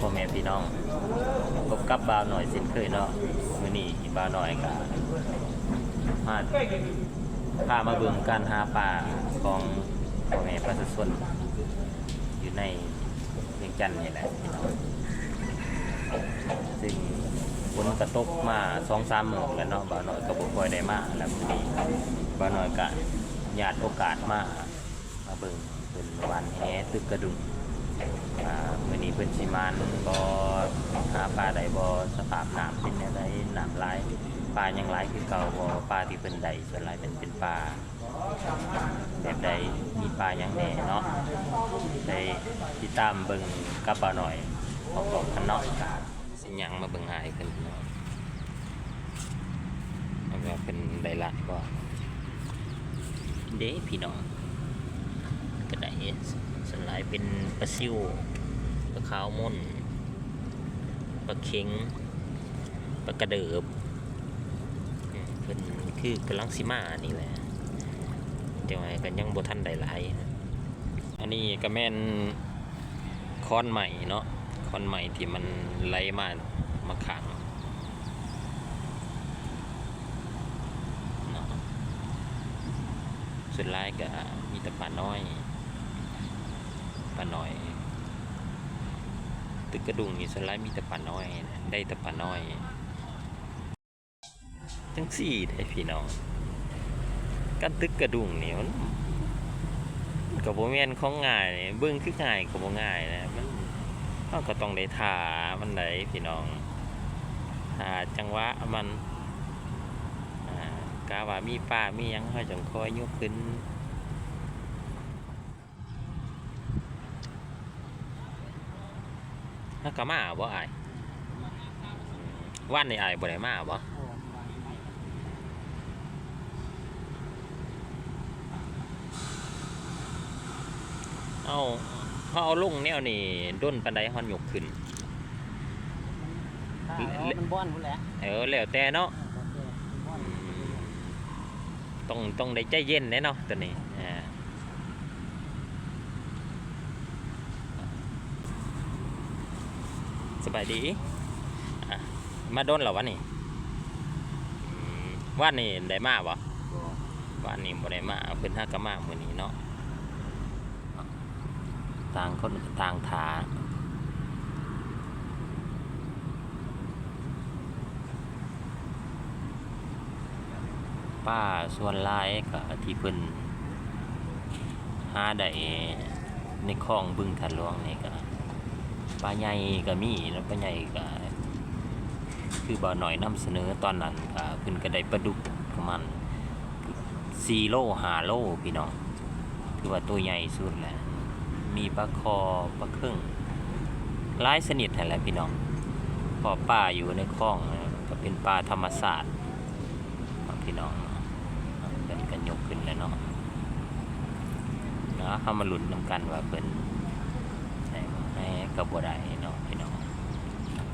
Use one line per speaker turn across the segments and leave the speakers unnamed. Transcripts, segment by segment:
พ่อแม่พี่น้องกบกับบาวหน่อยเช่นเคยเนาะมื้อนี้บ่าวหน่อยก็มาพามาเบิ่งการหาปลาของพ่อแม่ประชาชนอยู่ในเวียงจันทน์นี่แหละพี่น้องซึ่งฝนกระตกมา2-3มื้อแล้วเนาะบ่าวหน่อยก็บ่ค่อยได้มาแล้วมื้อนี้บ่าวหน่อยก็ญาติโอกาสมามาเบิ่งเป็นวันแหตึกกระดุม อ่ามือนี้เพิ่นสิมานบ่หาปลาได้บ่สภาพน้ำเป็นจังไดน้ำหลายปลายังหลายคือเก่าบ่ปลาที่เพิ่นได้ส่วนหลายเป็นเป็นปลาแบบใดมีปลาหยังแน่เนาะได้ติดตามเบิ่งกับบ่าหน่อยของของกันเนาะสิหยังมาเบิ่งหายเพิ่นเนาะแล้วก็เพิ่นได้หลายบ่เด้พี่น้องก็ได้ หลายเป็นปลาซิวปลาขาวม่นปลาเค็งปลากระเดิบอืมเป็นคือกำลังสิมานี่แหละเดี๋ยวไงกันยังบ่ทันได้หลายอันนี้ก็แม่นคอนใหม่เนาะคอนใหม่ที่มันไหลมามาขังสุดท้ายก็มีแต่ปลาน้อย ลาน้อย ตึกกระดุงนี่สวนหลายมีแต่ปลาน้อย ได้แต่ปลาน้อยจังสี่ได้พี่น้องการตึกกระดุงนี่มันมันกับโบแมนของง่ายเบื้องคือง่ายกับโบง่ายนะมันเราก็ต้องได้ทามันได้พี่น้องทาจังหวะมันอ่ากาว่ามีป้ามียังเขาจังคอยยกขึ้น ฮักกะมาบ่อายวันนี้อายบ่ได้มาบ่เอาเขาเอาลงแนวนี่ด้นปันไดฮอนยกขึ้น
อ๋อมันบ้อนพุ่นแหละ
เออแล้วแต่เนาะอืมต้องต้องได้ใจเย็นแน่เนาะตัวนี้อ่าส บายดีอะมาโดนเหรอวะนี่อืมว่านนี่ได้มาบ่ว่านนี่บ่ได้มาเอาเป็นฮักกะมามื้อนี้เนาะต่างคนต่างถาป้าส่วนหลายก็ที่เพิ่นหาได้ในคลองบึงทันหลวงนี่ก็ ปลาใหญ่ก็มีแล้วปลาใหญ่ก็คือบ่าวหน่อยนำเสนอตอนนั้นก็เพิ่นก็ไดปลาดุกประมาณ4โล5โลพี่น้องคือว่าตัวใหญ่สุดแหละมีปลาคอปลาครึ่งหลายชนิดนั่นแหละพี่น้องพอป้าอยู่ในคลองก็เป็นปลาธรรมศาสตร์พี่น้องเป็นกันยกขึ้นแล้วเนาะนะเข้ามาหลุนนำกันว่าเป็น กับบ่ได้เนาะพี่น้อง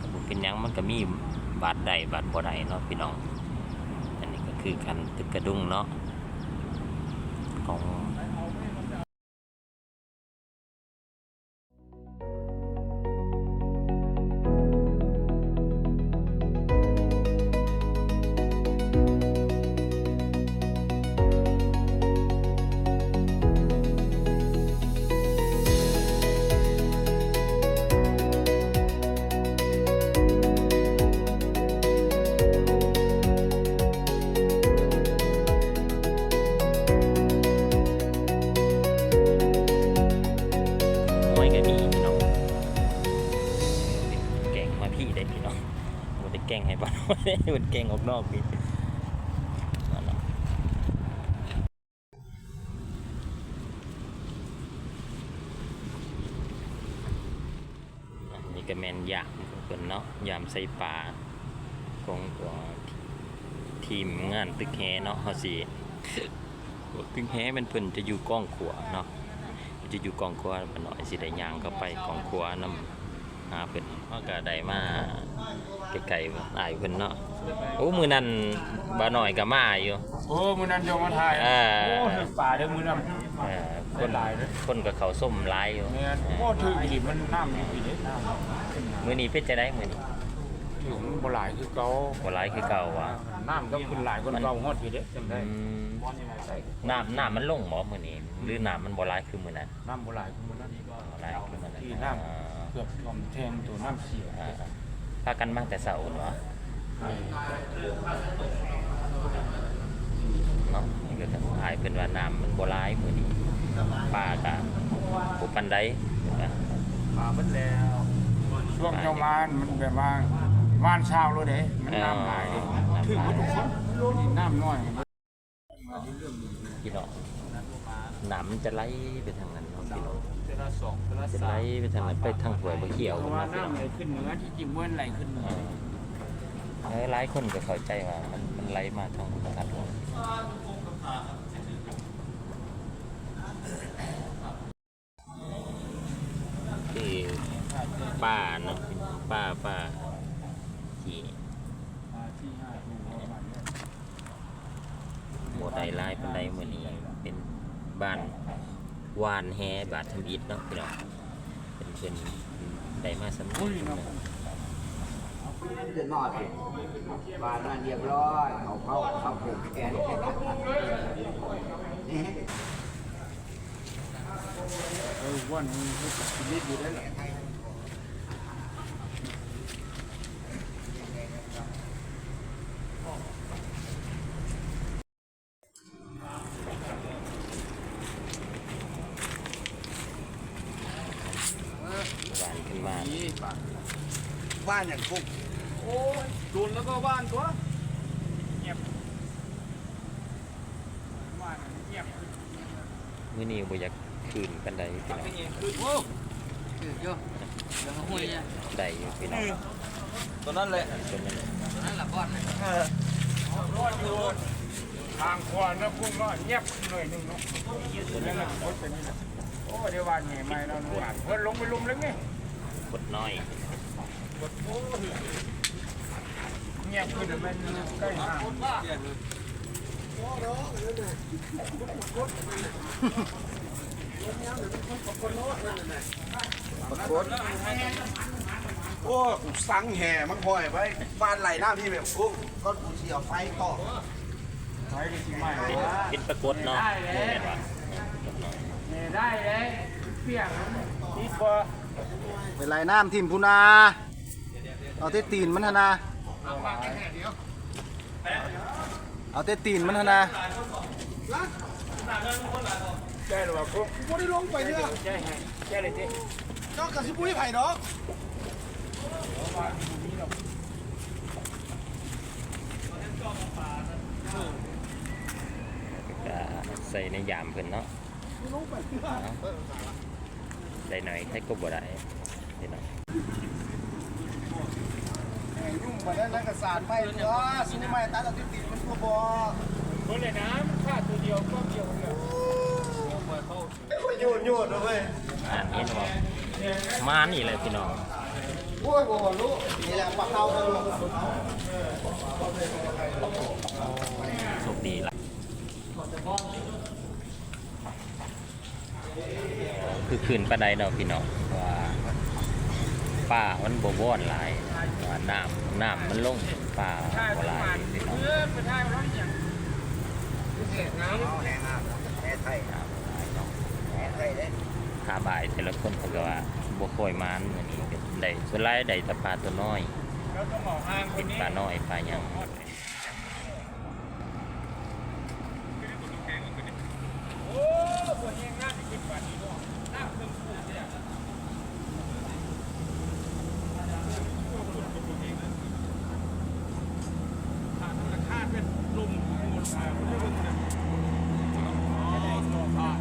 กับบ่เป็นยังมันก็มีบาดใดบาดบอได้เนาะพี่น้อง อันนี้ก็คือการตึกกระดุงเนาะของ แกงออกนอกพี่นั่นเนาะอันนี่ก็แมนยามเพิ่นเนาะยามใส่ปลาของตัวทีมงานตึกแฮเนาะเฮาสิตึกแฮมันเพิ่นจะอยู่กล้องขัวเนาะจะอยู่กองครัวมันหน่อยสิได้ย่างเข้าไปกองครัวน้ำหาเพิ่นเฮาก็ได้มาไกลๆอ้ายเพิ่นเนาะ โอ้มื้อนั้นบ่าน้อยก็มาอยู่
โอ้มือนั้นโยมมาถ่าย
อ่า
โอ้ถึงป่าเด้อมือนั้น
เอ่อคน
หลายเด้อ
คนก็เขาส้มหลายอยู่
เนี่ยโอ้ถืออีหลีมันน้ำอยู่อีเด้น้ำขึ้นมา
มื้อนี้เพิ่นจะได้มื้อนี้
ถถึงบ่หลายคือเก่า
บ่หลายคือเก่าว่ะ
น้ำต้องขึ้นหลายกว่าเก่าฮอดอยู่เด้จัง
อื
ได้
มน้ำน้ำมันลงบ่มื้อนี้หรือน้ำมันบ่หลายคือมื้อนั้น
น้ำบ่หลายคือมื้อนั้น
บ่หลายคือมื้อนั้น
ที่น้
อ่าำ
เกือบท่วมแทงตัวน้ำเสีย
อ่าพากันมาแต่เช้าเนาะ เนาะนี่ก็จะหายเป็นว่าน้ำมันบ่หลายมื้อนี้ป้าก็บ่ปานใดนะ
มาเบิดแล้วช่วงเจ้ามานมันแบบว่าวานเช้าเลยเด้มันน้ำหลายเด้ถึงหมดทุกคนนี่น้ำน้อย
พี่น้องน้ำมันจะไหลไปทางนั้นเนาะพี่น้อง
เทละสองเทละ
จะ
สา
ไหล
ม
ไปทางนั้นไปทางห้วยบ่เขียว
เพราะ
พุ่น
ว่า
เนาะพี่น้อง
น้ำไหลขึ้นเหนือที่จริงมันไหลขึ้นเหนื
เอ
อ
อ เออหลายคนก็เข้าใจว่ามันมันไหลมาทางพุทธคัดลงคือป้าเนาะป้าป้าที่
หมาณนี้
บ่ได้หลายปานใดมื้อนี้เป็นบ้านวานแฮบาดทำอิฐเนาะพี่น้องเป็นเป็นได้มาสำนึกนะ
เดือนนอดบานมาเรียบร้อยเขาเข้าเข้าผูกแกนนี่
เออวันนี้ให้ชีวิตอยู่ได้แหละ
หวานขึ้นมา
บ้านอย่างพวก
ดุนแล้วก็บ้านตัวเงียบบ้านเงียบ
มื้อนี้บ่อยากคืนกันใดพี่น้อง
คือโอ้
คือเยอะเดี๋ยวห้วยเนี่ย
ได้อยู่พี่น้อง
ตัวนั้นเลย
ตัวนั้น
นั่นแหละบ้านนะ
รอดอยู่ทางขวานะพุ่งก็เงียบหน่อยหนึงเนาะนั่นแหละรถเป็นนี่แหละโอ้เดี๋ยววันนี้ไม่เราหนุ่มเพื่อนลงไปลุมเลยไง
กดน้อย
เงียบขึ้นแต่มันใกล้ห่าง
โอ้กูสั่งแห่มังพอยไปบ้านไหลหน้าพี่แบบกุ้งก็กูเสียไฟต่อ
ใช้ได้จริงไหม
เป็นเป็นปรากฏเนาะบ่แม่นว่า
เนี่ยได้เลยเปียกนี่พอ
เป็นไรน้ำทิมพูนาเอาเตตีนมันหนนา เอาเตตีนมันหนนา
ใช่หรือเปล่าปุ๊บ
บ่ได้ลงไปเนี่ย
ใช่ไงใช่เลยที่
เจ้ากระสิบุ้ยไผ่ดอก
ก็ใส่ในยามเพิ่นเนาะได้หน่อยใช้ก็บ่ได้พี่น้อง
ยุ่งไปแล้วแล้วกระสานไม่เนาะสู้ไม่ตัดเอาเตตีนมันตัวบ่
คนเลยนะค่าตัวเดียวก็เดียวเลย
โยนโยนเลย
อ่านเห็นบ่มานี่แหละพี่น้อง
โอ้ยบ่หัวลูกนี่แหละปลาเข้าเลย
โชคดีละคือคืนปลานใดเนาะพี่น้องว่าป่ามันบ่ว่อนหลาย ว่าน้ำน้ำมันลงป่าบ่หลายพี่น้อง
เพื่อนไปได้ร้อยอย่าง
เอาแห่งาแห่ไทยแห่ไทยเด้
ขาบ่ายแต่ละคนเขาก็ว่าบ่ค่อยมานอันนี้ได้ส่วนหลายได้แต่ปลาตัวน้อย
เราต้อ
ป็นปลาน้อยปลาหยัง
โอ้ตัวเองน่าจะกินกว่านี้ด้วยน่าเพิ่มพูดเนี่ยขาดราคาเป็นลมมูลค่าไม่รู้เนี่ยจะได้ตัวขาด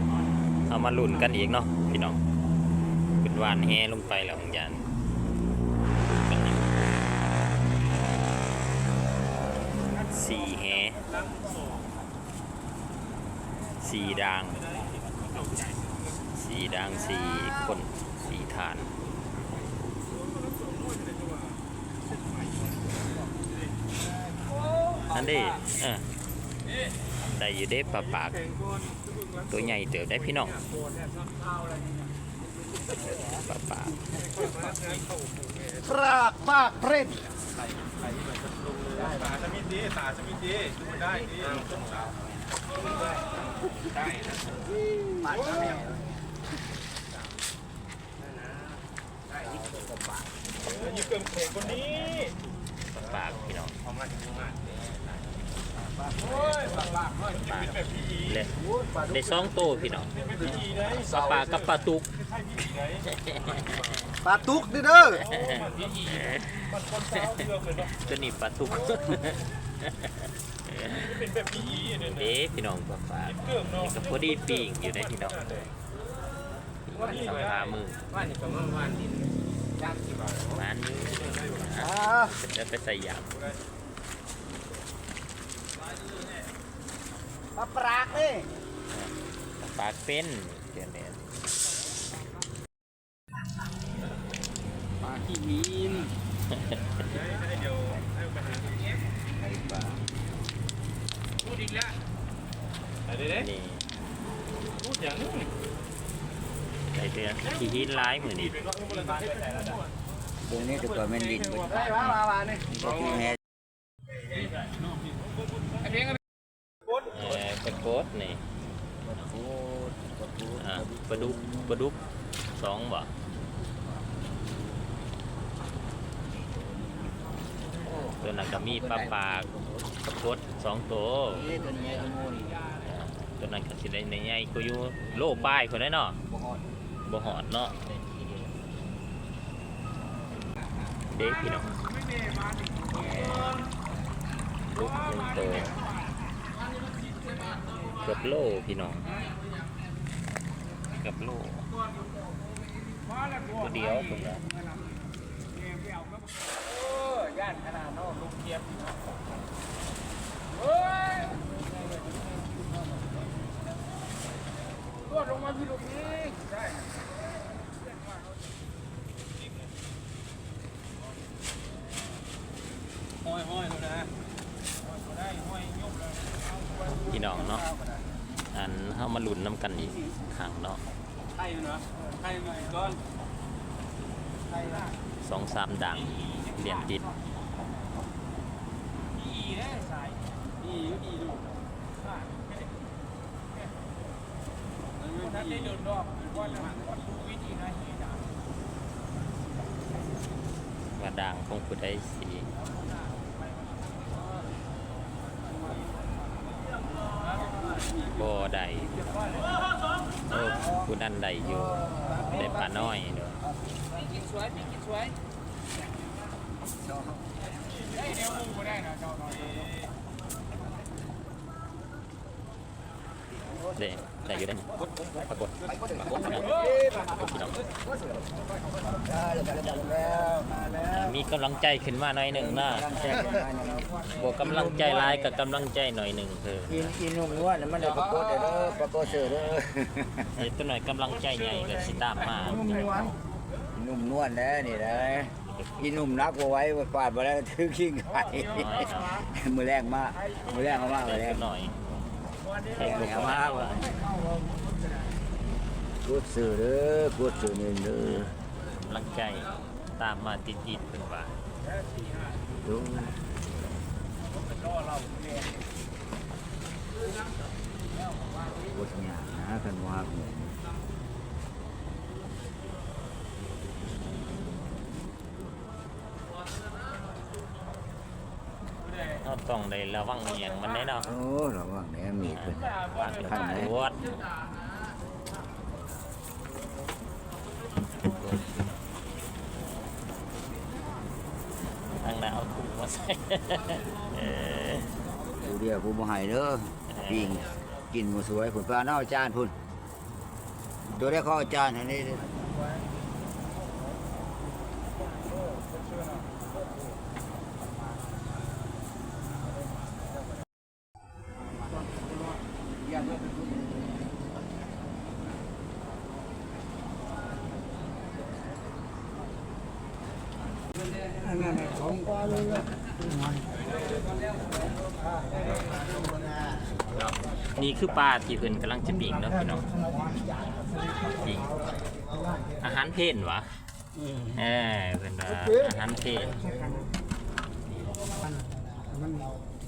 เอา มาลุ้นกันอีกเนาะพี่น้องเป็นหวานแฮลงไปแล้วของยานสี่แฮสี่ดางสี่ดางสี่คนสี่ฐานนั่นดิเออ ได้อยู่เด้ปลาปาก ตัวใหญ่เติบได้พี่น้องปลาปาก
ปรากปากเพรน
ตาจะมีดีตาจะมีดีดูมันได้ดีต้องสาวยิ่งเกินเพลงคนนี้
ปากพี่น้อง
โอ้ยปากปาก เฮ้ยเป็นแบบพี่อี
เลยได้สองโตวพี่น้อง
เป็นพี่อีได้
ปลาปลากับปลาตุก
ปลาตุกเด้อเด้อ
มันคนสาวเดือดเลยเนาะ
ตัวนี้ปลาตุก
เป็นแบบพี่อีเนี่ย
เด้พี่น้องปลาปลา
เกือบเนาะ
กับพอดีปีงอยู่ในพี่น้องสัมภามือ
ว่านี่ก็มันวันนี้ย่างกี่บาท
มันอยู่
อ่า
จะไปใส่ยาง
ปลาปรากนี่
ปากเป็นเดี๋ยวนี้
ปลาขี้มีน
เดี๋ยวให้ไปหา
พูดอีกแล้ว
อะไรเด้
นี่
พูดอย่างนี้
ใส่เดือนขี้หินร้ายมือนี่
เป็นว่าเออมันเลยไปไหนแล้ว
ตรงนี้ก็ตัวแม่นดิน
ได้มามามานี่
ก็คือแม่
ไอ้เพียง
เออปลาโคตรนี่อ่า ปลาดุกปลาดุกสองบ่ตัวนั้นก็มีปลาปากปลาโคตรสองตัว
นี่ตัวนี้ก็งูนี่
ตัวนั้นก็สิได้ในใหญ่ก็อยู่โลป้ายคนได้เนาะ
บ่ฮอด
บ่หอดเนาะเด็กพี่น้องลูกหนึ่งตัวเกือบโลพี่น้อง กือบโลตัวเดียวคนละ
ย่านขนาดนอกลูกเทียบเฮ้ยตัวลงมาพี่ลูกนี้ใช่
ห้อยห้อยแล้วนะ
พี่น้องเนาะอันเฮามาลุ้นน้ำกันอีกครั้งเนาะ
ไข่เนาะไข่หน่อยก้อน
สองสามดังเรียนติด
อีเนี่ยสายอีอีดูถ้าได้เดินรอบว่าจะดูวิธีนะเฮียจ๋า
ว่าดังคงผู้ได้สีบ่ได้ โอ้ผู้นั่นได้อยู่ได้ปลาน้อยเด้อ
กินสวยกินสวยได้เดี๋ยวมึงก็ได้นะเจ้าหน่อย
เด้ได้อยู่ได้ปรากฏปรากฏพี่น้องพี่น้อง
แล้วมาแล้ว
มีกำลังใจขึ้นมาหน่อยหนึ่งนะ
แจ้งกันมาเนี่ยเนาะ
บวกกำลังใจหลายกับกำลังใจหน่อยหนึ่งคือ
กินกินนุ่มนวลมันได้ประกวดเด้อประกวดเสือเด้อ
ไอ้ตัวหน่อยกำลังใจใหญ่ก็สิตามมา
นุ่มนวลแล้วนี่นะกินนุ่มนักบ่ไว้ปาดบ่แล้วถือขิงไข่มือแรงมากมือแรงเอามากมือแรง
หน่อย
แรงเอามากว่ะกดเสือเด้อกดเสือนี่เด้อกำ
ลังใจตามมาติดติดๆเป็นว่า
ดูกดหยานะกันว่าเนี่ย
เราต้องได้ระวังอหย่างมันได้เนาะ
โอ้ระวังแหนมี เพิ่น
ปากเป็น
ขั้นไหน
ปวดทางนั้นเอาถุงมาใส่เออ
ดูเดียวผู้บ่ให้เด้อปิงกินหมูสวยผุนปลาเน่าจานพุ่นตัวได้ข้อจานอันนี้
นี่ คือปลาที่เพิ่นกำลังจะปิ่งเนาะพี่น้องปิ่งอาหารเพนวะเออเพิ่นว่าอาหารเพน
มัน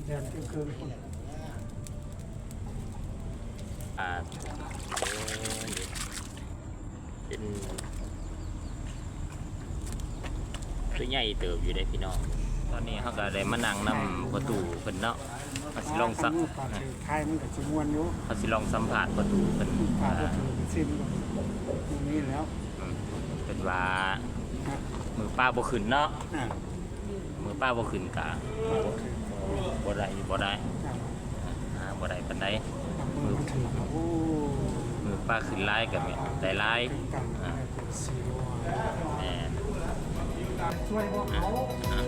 แดนคือคืนคน
อ่าเออเป็นคือใหญ่เติบอยู่ได้พี่น้อง ตอนนี้เขาก็ได้มานั่งนำประตูเพิ่นเนาะ เขาสิลองสัก
ปากไทยมันก็สิม่วนอยู่
เขาสิลองสัมผัสประตูเพิ่น
ปากก็
อ่า
ถือซิมตรงนี้แล้ว
อืมเป็นว่า
ฮะ
มือป้าบ่ขึ้นเนาะ
อ่า
มือป้าบ่ขึ้นกะบ่ได้บ่ได้
ครับ
อ่าบ่ได้ปานใด
มือมันถือโอ้
มือป้าขึ้นหลายก็แม่นได้หลาย
เป็นตังค์ได้เป็นซีโร่
แม่น
ช่วยพวกเขา
อ้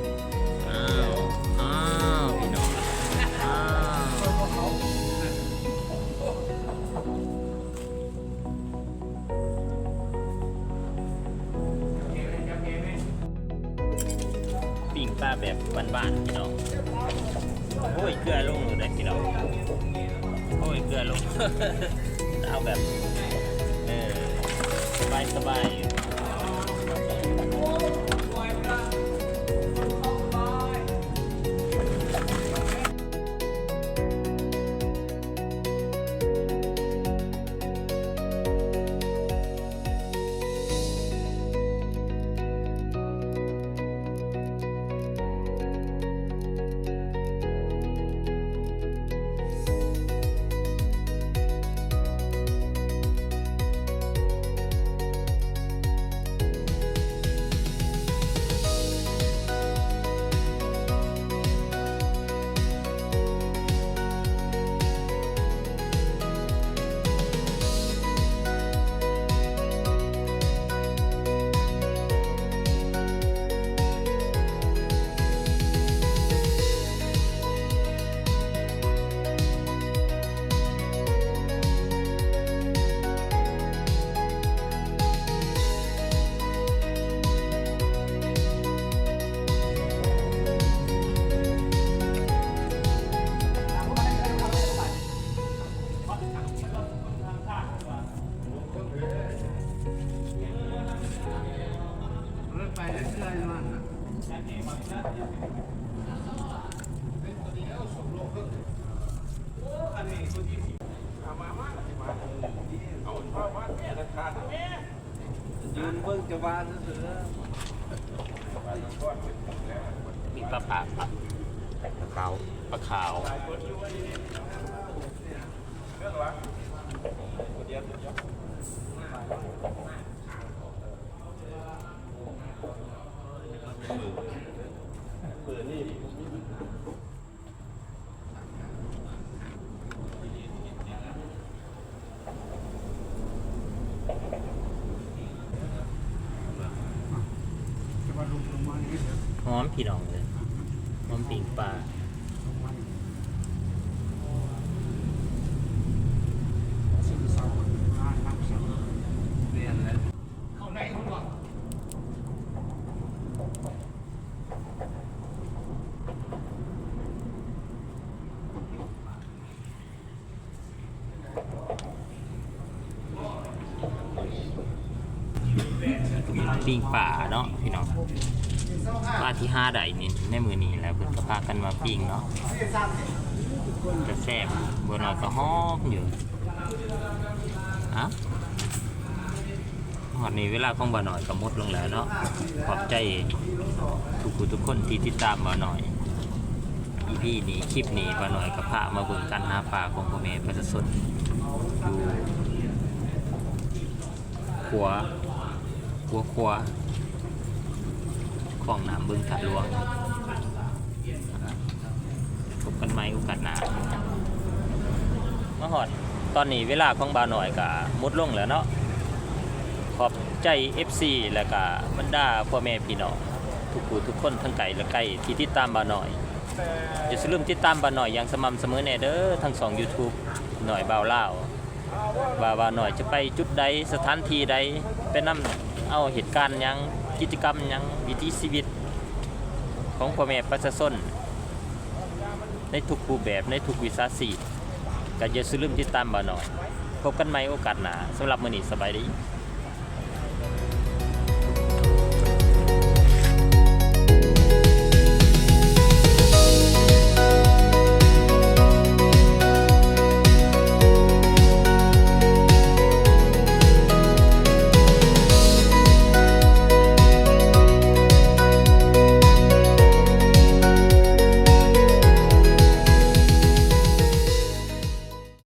บบบ้านๆพี่น้องโอ้ยเกลือลงเลยพี่น้องโอ้ยเกลือลง เอาแบบเออสบายสบายๆ มีปลาปากปลาขาวปลาขาว
จะมาลุกลงมาอย่างนี้
ห อมพี่น้องเลยหอมปิ้งปลา
ปิ่งป่าน้ำเสา
ๆเรียนแล้ว
เข้าได้ทั้งหมด
ปิ้งปลาเนาะ ที่ห้าใดนี่ในมือนี้แล้วเพิ่นก็พากันมาปิ้งเนาะจะแซ่บบัวน้อยก็หอมอยู่อะหอดนี้เวลาของบ่าวหน่อยก็หมดลงแล้วเนาะขอบใจทุกๆทุกคนที่ติดตามบ่าวหน่อย EP นี้คลิปนี้บ่าวหน่อยก็พามาเบิ่งการหาปลาของพ่อแม่ประชาชนอยู่ขัวขัวขัว ของน้ำบึงถัดหลวงพบกันไหมโอกาสหน้ามาหอดตอนนี้เวลาของบาหน่อยกะมุดลงแล้วเนาะขอบใจ FC และกะบรรดาพ่อแม่พี่น้องทุกผู้ทุกคนทั้งไก่และไก่ที่ติดตามบาหน่อยอย่าลืมติดตามบาหน่อยอย่างสม่ำเสมอแน่เด้อทั้งสอง YouTube หน่อยบาวเล่าว่าว่าหน่อยจะไปจุดใดสถานที่ใดไปนำ เอาเหตุการณ์ยังกิจกรรมยังวิถีชีวิต ของพ่อแม่ประชาชนในทุกรูปแบบในทุกวิสาสีก็อย่าลืมติดตามบ่าหน่อยพบกันใหม่โอกาสหน้าสำหรับมื้อนี้สบายดี